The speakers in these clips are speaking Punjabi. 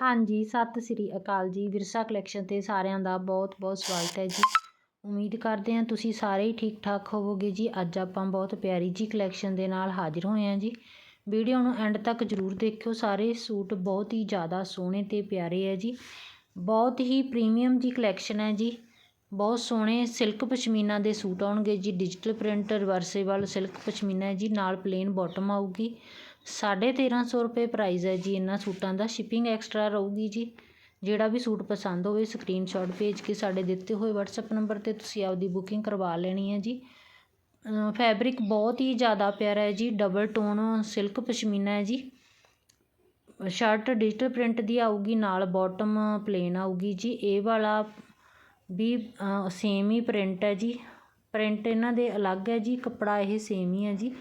ਹਾਂਜੀ, ਸਤਿ ਸ੍ਰੀ ਅਕਾਲ ਜੀ। ਵਿਰਸਾ ਕਲੈਕਸ਼ਨ ਤੇ ਸਾਰਿਆਂ ਦਾ ਬਹੁਤ ਬਹੁਤ ਸਵਾਗਤ ਹੈ ਜੀ। ਉਮੀਦ ਕਰਦੇ ਹਾਂ ਤੁਸੀਂ ਸਾਰੇ ਹੀ ਠੀਕ ਠਾਕ ਹੋਵੋਗੇ ਜੀ। ਅੱਜ ਆਪਾਂ ਬਹੁਤ ਪਿਆਰੀ ਜੀ ਕਲੈਕਸ਼ਨ ਦੇ ਨਾਲ ਹਾਜ਼ਰ ਹੋਏ ਹਾਂ ਜੀ। ਵੀਡੀਓ ਨੂੰ ਐਂਡ ਤੱਕ ਜ਼ਰੂਰ ਦੇਖਿਓ। ਸਾਰੇ ਸੂਟ ਬਹੁਤ ਹੀ ਜ਼ਿਆਦਾ ਸੋਹਣੇ ਤੇ ਪਿਆਰੇ ਹੈ ਜੀ। ਬਹੁਤ ਹੀ ਪ੍ਰੀਮੀਅਮ ਜੀ ਕਲੈਕਸ਼ਨ ਹੈ ਜੀ। ਬਹੁਤ ਸੋਹਣੇ ਸਿਲਕ ਪਸ਼ਮੀਨਾ ਦੇ ਸੂਟ ਆਉਣਗੇ ਜੀ। Digital print reversible silk pashmina ਹੈ ਜੀ। ਨਾਲ ਪਲੇਨ ਬਾਟਮ ਆਊਗੀ। ਸਾਢੇ ਤੇਰ੍ਹਾਂ ਸੌ ਰੁਪਏ ਪ੍ਰਾਈਜ਼ ਹੈ ਜੀ ਇਹਨਾਂ ਸੂਟਾਂ ਦਾ। ਸ਼ਿਪਿੰਗ ਐਕਸਟਰਾ ਰਹੂਗੀ ਜੀ। ਜਿਹੜਾ ਵੀ ਸੂਟ ਪਸੰਦ ਹੋਵੇ ਸਕਰੀਨਸ਼ੋਟ ਭੇਜ ਕੇ ਸਾਡੇ ਦਿੱਤੇ ਹੋਏ ਵਟਸਐਪ ਨੰਬਰ 'ਤੇ ਤੁਸੀਂ ਆਪਦੀ ਬੁਕਿੰਗ ਕਰਵਾ ਲੈਣੀ ਹੈ ਜੀ। ਫੈਬਰਿਕ ਬਹੁਤ ਹੀ ਜ਼ਿਆਦਾ ਪਿਆਰਾ ਹੈ ਜੀ। ਡਬਲ ਟੋਨ ਸਿਲਕ ਪਸ਼ਮੀਨਾ ਹੈ ਜੀ। ਸ਼ਰਟ ਡਿਜੀਟਲ ਪ੍ਰਿੰਟ ਦੀ ਆਊਗੀ, ਨਾਲ ਬਾਟਮ ਪਲੇਨ ਆਊਗੀ ਜੀ। ਇਹ ਵਾਲਾ ਵੀ ਸੇਮ ਹੀ ਪ੍ਰਿੰਟ ਹੈ ਜੀ। ਪ੍ਰਿੰਟ ਇਹਨਾਂ ਦੇ ਅਲੱਗ ਹੈ ਜੀ। ਕੱਪੜਾ ਇਹ ਸੇਮ ਹੀ ਹੈ ਜੀ।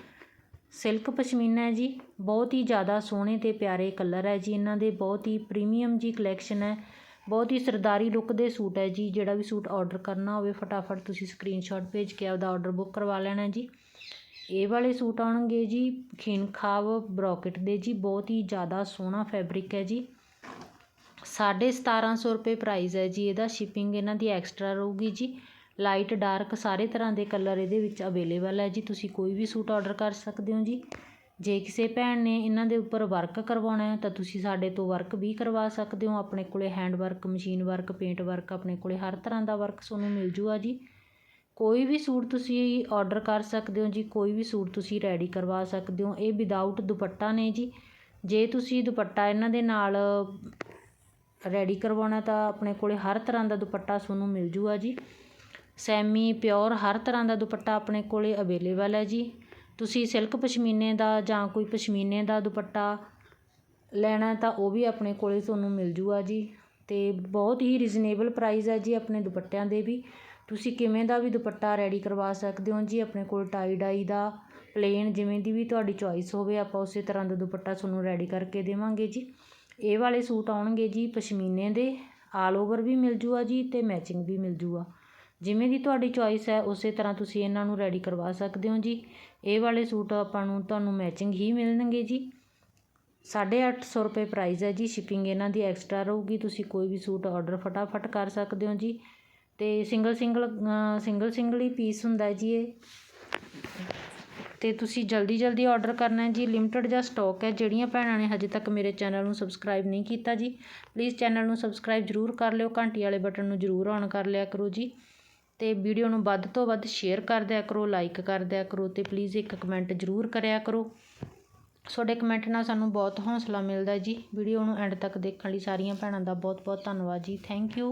ਸਿਲਕ ਪਸ਼ਮੀਨਾ ਹੈ ਜੀ, ਬਹੁਤ ਹੀ ਜ਼ਿਆਦਾ ਸੋਹਣੇ ਅਤੇ ਪਿਆਰੇ ਕਲਰ ਹੈ ਜੀ ਇਹਨਾਂ ਦੇ, ਬਹੁਤ ਹੀ ਪ੍ਰੀਮੀਅਮ ਜੀ ਕਲੈਕਸ਼ਨ ਹੈ, ਬਹੁਤ ਹੀ ਸਰਦਾਰੀ ਲੁੱਕ ਦੇ ਸੂਟ ਹੈ ਜੀ, ਜਿਹੜਾ ਵੀ ਸੂਟ ਔਡਰ ਕਰਨਾ ਹੋਵੇ ਫਟਾਫਟ ਤੁਸੀਂ ਸਕਰੀਨਸ਼ਾਟ ਭੇਜ ਕੇ ਆਪਦਾ ਔਡਰ ਬੁੱਕ ਕਰਵਾ ਲੈਣਾ ਜੀ। ਇਹ ਵਾਲੇ ਸੂਟ ਆਉਣਗੇ ਜੀ ਖੀਨਖਾਬ ਬਰੋਕਟ ਦੇ ਜੀ, ਬਹੁਤ ਹੀ ਜ਼ਿਆਦਾ ਸੋਹਣਾ ਫੈਬਰਿਕ ਹੈ ਜੀ। ਸਾਢੇ ਸਤਾਰ੍ਹਾਂ ਸੌ ਰੁਪਏ ਪ੍ਰਾਈਸ ਹੈ ਜੀ, ਇਹਦਾ ਸ਼ਿਪਿੰਗ ਇਹਨਾਂ ਦੀ ਐਕਸਟਰਾ ਰਹੂਗੀ ਜੀ। ਲਾਈਟ, ਡਾਰਕ ਸਾਰੇ ਤਰ੍ਹਾਂ ਦੇ ਕਲਰ ਇਹਦੇ ਵਿੱਚ ਅਵੇਲੇਬਲ ਹੈ ਜੀ। ਤੁਸੀਂ ਕੋਈ ਵੀ ਸੂਟ ਔਡਰ ਕਰ ਸਕਦੇ ਹੋ ਜੀ। ਜੇ ਕਿਸੇ ਭੈਣ ਨੇ ਇਹਨਾਂ ਦੇ ਉੱਪਰ ਵਰਕ ਕਰਵਾਉਣਾ ਹੈ ਤਾਂ ਤੁਸੀਂ ਸਾਡੇ ਤੋਂ ਵਰਕ ਵੀ ਕਰਵਾ ਸਕਦੇ ਹੋ। ਆਪਣੇ ਕੋਲੇ hand work machine work paint work ਆਪਣੇ ਕੋਲੇ ਹਰ ਤਰ੍ਹਾਂ ਦਾ ਵਰਕ ਤੁਹਾਨੂੰ ਮਿਲ ਜੂਗਾ ਜੀ। ਕੋਈ ਵੀ ਸੂਟ ਤੁਸੀਂ ਆਰਡਰ ਕਰ ਸਕਦੇ ਹੋ ਜੀ। ਕੋਈ ਵੀ ਸੂਟ ਤੁਸੀਂ ਰੈਡੀ ਕਰਵਾ ਸਕਦੇ ਹੋ। ਇਹ ਵਿਦਆਊਟ ਦੁਪੱਟਾ ਨੇ ਜੀ। ਜੇ ਤੁਸੀਂ ਦੁਪੱਟਾ ਇਹਨਾਂ ਦੇ ਨਾਲ ਰੈਡੀ ਕਰਵਾਉਣਾ ਤਾਂ ਆਪਣੇ ਕੋਲੇ ਹਰ ਤਰ੍ਹਾਂ ਦਾ ਦੁਪੱਟਾ ਤੁਹਾਨੂੰ ਮਿਲ ਜੂਗਾ ਜੀ। ਸੈਮੀ ਪਿਓਰ ਹਰ ਤਰ੍ਹਾਂ ਦਾ ਦੁਪੱਟਾ ਆਪਣੇ ਕੋਲ ਅਵੇਲੇਬਲ ਹੈ ਜੀ। ਤੁਸੀਂ ਸਿਲਕ ਪਸ਼ਮੀਨੇ ਦਾ ਜਾਂ ਕੋਈ ਪਸ਼ਮੀਨੇ ਦਾ ਦੁਪੱਟਾ ਲੈਣਾ ਤਾਂ ਉਹ ਵੀ ਆਪਣੇ ਕੋਲ ਤੁਹਾਨੂੰ ਮਿਲ ਜੂਗਾ ਜੀ। ਅਤੇ ਬਹੁਤ ਹੀ ਰੀਜ਼ਨੇਬਲ ਪ੍ਰਾਈਜ਼ ਹੈ ਜੀ ਆਪਣੇ ਦੁਪੱਟਿਆਂ ਦੇ ਵੀ। ਤੁਸੀਂ ਕਿਵੇਂ ਦਾ ਵੀ ਦੁਪੱਟਾ ਰੈਡੀ ਕਰਵਾ ਸਕਦੇ ਹੋ ਜੀ, ਆਪਣੇ ਕੋਲ ਟਾਈ ਡਾਈ ਦਾ ਪਲੇਨ ਜਿਵੇਂ ਦੀ ਵੀ ਤੁਹਾਡੀ ਚੋਇਸ ਹੋਵੇ, ਆਪਾਂ ਉਸੇ ਤਰ੍ਹਾਂ ਦਾ ਦੁਪੱਟਾ ਤੁਹਾਨੂੰ ਰੈਡੀ ਕਰਕੇ ਦੇਵਾਂਗੇ ਜੀ। ਇਹ ਵਾਲੇ ਸੂਟ ਆਉਣਗੇ ਜੀ ਪਸ਼ਮੀਨੇ ਦੇ ਆਲ ਓਵਰ ਵੀ ਮਿਲ ਜੂਗਾ ਜੀ ਅਤੇ ਮੈਚਿੰਗ ਵੀ ਮਿਲ ਜੂਗਾ। ਜਿਵੇਂ ਦੀ ਤੁਹਾਡੀ ਚੋਇਸ ਹੈ, ਉਸੇ ਤਰ੍ਹਾਂ ਤੁਸੀਂ ਇਹਨਾਂ ਨੂੰ ਰੈਡੀ ਕਰਵਾ ਸਕਦੇ ਹੋ ਜੀ। ਇਹ ਵਾਲੇ ਸੂਟ ਆਪਾਂ ਨੂੰ ਤੁਹਾਨੂੰ ਮੈਚਿੰਗ ਹੀ ਮਿਲਣਗੇ ਜੀ। ਸਾਢੇ ਅੱਠ ਸੌ ਰੁਪਏ ਪ੍ਰਾਈਸ ਹੈ ਜੀ ਸ਼ਿਪਿੰਗ ਇਹਨਾਂ ਦੀ ਐਕਸਟਰਾ ਰਹੂਗੀ। ਤੁਸੀਂ ਕੋਈ ਵੀ ਸੂਟ ਆਰਡਰ ਫਟਾਫਟ ਕਰ ਸਕਦੇ ਹੋ ਜੀ। ਤੇ ਸਿੰਗਲ ਸਿੰਗਲ ਸਿੰਗਲ ਸਿੰਗਲ ਹੀ ਪੀਸ ਹੁੰਦਾ ਜੀ ਇਹ। ਤੇ ਤੁਸੀਂ ਜਲਦੀ ਜਲਦੀ ਆਰਡਰ ਕਰਨਾ ਹੈ ਜੀ। ਲਿਮਟਿਡ ਜਿਹਾ ਸਟਾਕ ਹੈ, ਜਿਹੜੀਆਂ ਭੈਣਾਂ ਨੇ ਹਜੇ ਤੱਕ ਮੇਰੇ ਚੈਨਲ ਨੂੰ ਸਬਸਕ੍ਰਾਈਬ ਨਹੀਂ ਕੀਤਾ ਜੀ। ਪਲੀਜ਼ ਚੈਨਲ ਨੂੰ ਸਬਸਕ੍ਰਾਈਬ ਜ਼ਰੂਰ ਕਰ ਲਿਓ। ਘੰਟੀ ਵਾਲੇ ਬਟਨ ਨੂੰ ਜ਼ਰੂਰ ਔਨ ਕਰ ਲਿਆ ਕਰੋ ਜੀ। ਅਤੇ ਵੀਡੀਓ ਨੂੰ ਵੱਧ ਤੋਂ ਵੱਧ ਸ਼ੇਅਰ ਕਰ ਦਿਆ ਕਰੋ ਲਾਈਕ ਕਰ ਦਿਆ ਕਰੋ ਅਤੇ ਪਲੀਜ਼ ਇੱਕ ਕਮੈਂਟ ਜ਼ਰੂਰ ਕਰਿਆ ਕਰੋ। ਤੁਹਾਡੇ ਕਮੈਂਟ ਨਾਲ ਸਾਨੂੰ ਬਹੁਤ ਹੌਂਸਲਾ ਮਿਲਦਾ ਜੀ। ਵੀਡੀਓ ਨੂੰ ਐਂਡ ਤੱਕ ਦੇਖਣ ਲਈ ਸਾਰੀਆਂ ਭੈਣਾਂ ਦਾ ਬਹੁਤ ਬਹੁਤ ਧੰਨਵਾਦ ਜੀ। Thank you